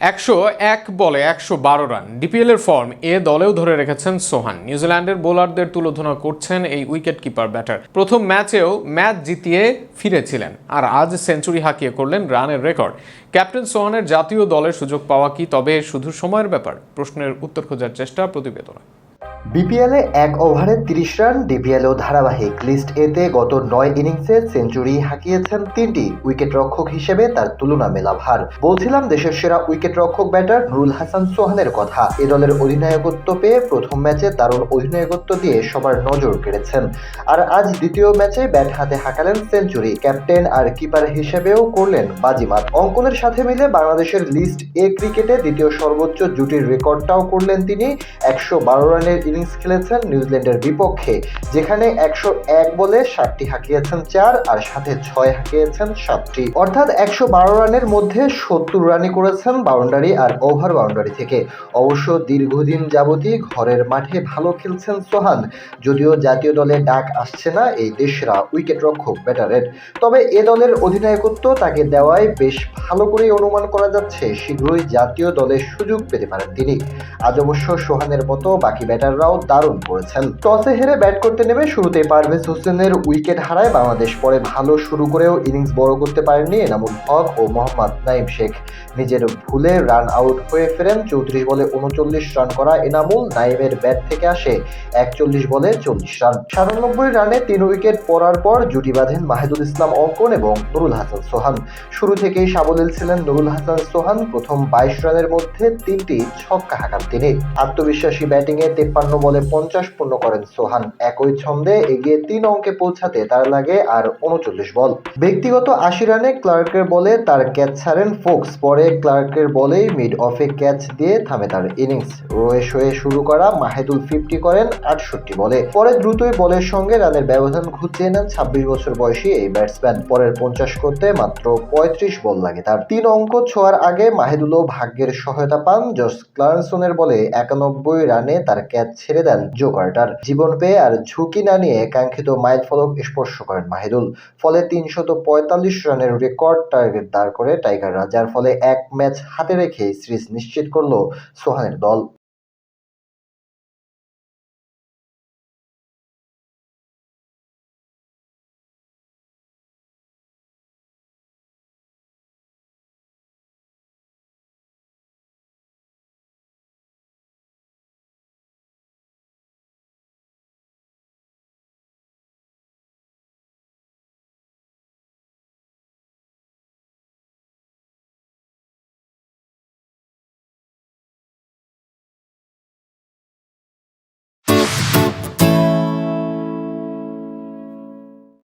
একশো এক বলে একশো বারো রান। ডিপিএলের ফর্ম এ দলেও ধরে রেখেছেন সোহান। নিউজিল্যান্ডের বোলারদের তুলোধনা করছেন এই উইকেট কিপার ব্যাটার। প্রথম ম্যাচেও ম্যাচ জিতিয়ে ফিরেছিলেন আর আজ সেঞ্চুরি হাঁকিয়ে করলেন রানের রেকর্ড। ক্যাপ্টেন সোহানের জাতীয় দলের সুযোগ পাওয়া কি তবে শুধু সময়ের ব্যাপার? প্রশ্নের উত্তর খোঁজার চেষ্টা প্রতিবেদনে। বিপিএলে এক ওভারে তিরিশ রান ডিপিএলও ধারাবাহিক। লিস্ট এতে গত নয় ইনিংসে সেঞ্চুরি হাঁকিয়েছেন তিনটি উইকেট রক্ষক হিসেবে তার তুলনা মেলা ভার। বলছিলাম দেশের সেরা উইকেট রক্ষক ব্যাটার নুরুল হাসান সোহানের কথা। এ দলের অধিনায়কত্ব পেয়ে প্রথম ম্যাচে দারুণ অধিনায়কত্ব দিয়ে সবার নজর কেড়েছেন। আর আজ দ্বিতীয় ম্যাচে ব্যাট হাতে হাঁকালেন সেঞ্চুরি ক্যাপ্টেন আর কিপার হিসেবেও করলেন বাজিমাত। অঙ্কনের সাথে মিলে বাংলাদেশের লিস্ট এ ক্রিকেটে দ্বিতীয় সর্বোচ্চ জুটির রেকর্ডটাও করলেন তিনি। একশো বারো রানের ইনিংস খেলেছেন নিউজিল্যান্ডের বিপক্ষে, যেখানে একশো এক বলে ষাটটি হাঁকিয়েছেন চার আর সাথে ছয় হাঁকিয়েছেন সাতটি। অর্থাৎ একশো বারো রানের মধ্যে সত্তর রানই করেছেন বাউন্ডারি আর ওভার বাউন্ডারি থেকে। অবশ্য দীর্ঘদিন যাবতই ঘরের মাঠে ভালো খেলছেন সোহান, যদিও জাতীয় দলে ডাক আসছে না এই দেশরা উইকেট রক্ষক ব্যাটারের। তবে এ দলের অধিনায়কত্ব তাকে দেওয়ায় বেশ ভালো করেই অনুমান করা যাচ্ছে, শীঘ্রই জাতীয় দলে সুযোগ পেতে পারেন তিনি। আজ অবশ্য সোহানের মতো বাকি ব্যাটাররাও দারুণ করেছেন। টসে হেরে ব্যাট করতে নেমে শুরুতে পারভেজ হোসেনের উইকেট হারায় বাংলাদেশ। পরে ভালো শুরু করেও ইনিংস বড় করতে পারেননি এনামুল হক ও মোহাম্মদ নাইম শেখ। নিজের ভুলে রান আউট হয়ে ফেরেন চৌত্রিশ বলে উনচল্লিশ রান করা এনামুল। নাইমের ব্যাট থেকে আসে একচল্লিশ বলে চল্লিশ রান। সাতানব্বই রানে তিন উইকেট পড়ার পর জুটি বাঁধেন মাহেদুল ইসলাম অঙ্কন এবং নুরুল হাসান সোহান। শুরু থেকেই সাবলীল ছিলেন নুরুল হাসান সোহান। প্রথম বাইশ রানের মধ্যে তিনটি ছক্কা হাঁকান। তিনি। আত্মবিশ্বাসী ব্যাটিংয়ে তেপ্পান্ন বলে পঞ্চাশ পূর্ণ করেন সোহান। একই ছন্দে এগিয়ে তিন অঙ্কে পৌঁছাতে তার লাগে আর উনচল্লিশ বল। ব্যক্তিগত আশি রানে ক্লার্কের বলে তার ক্যাচ ছাড়েন ফোক্স। পরে ক্লার্কের বলেই মিড অফে ক্যাচ দিয়ে থামে তার ইনিংস। রয়ে শোয়ে শুরু করা মাহেদুল ফিফটি করেন আটষট্টি বলে। পরে দ্রুতই বলের সঙ্গে রানের ব্যবধান ঘুচিয়ে নেন ছাব্বিশ বছর বয়সী এই ব্যাটসম্যান। পরের পঞ্চাশ করতে মাত্র পঁয়ত্রিশ বল লাগে তার। তিন অঙ্ক ছোঁয়ার আগে মাহেদুলও ভাগ্যের সহায়তা পান জস ক্লারসনের বলে একানব্বই রানে তার ক্যাচ ছেড়ে দেন জো কার্টার জীবন পেয়ে আর ঝুঁকি না নিয়ে কাঙ্ক্ষিত মাইল ফলক স্পর্শ করেন মাহিদুল। ফলে তিনশত পঁয়তাল্লিশ রানের রেকর্ড টার্গেট দাঁড় করে টাইগাররা, যার ফলে এক ম্যাচ হাতে রেখে সিরিজ নিশ্চিত করল সোহানের দল।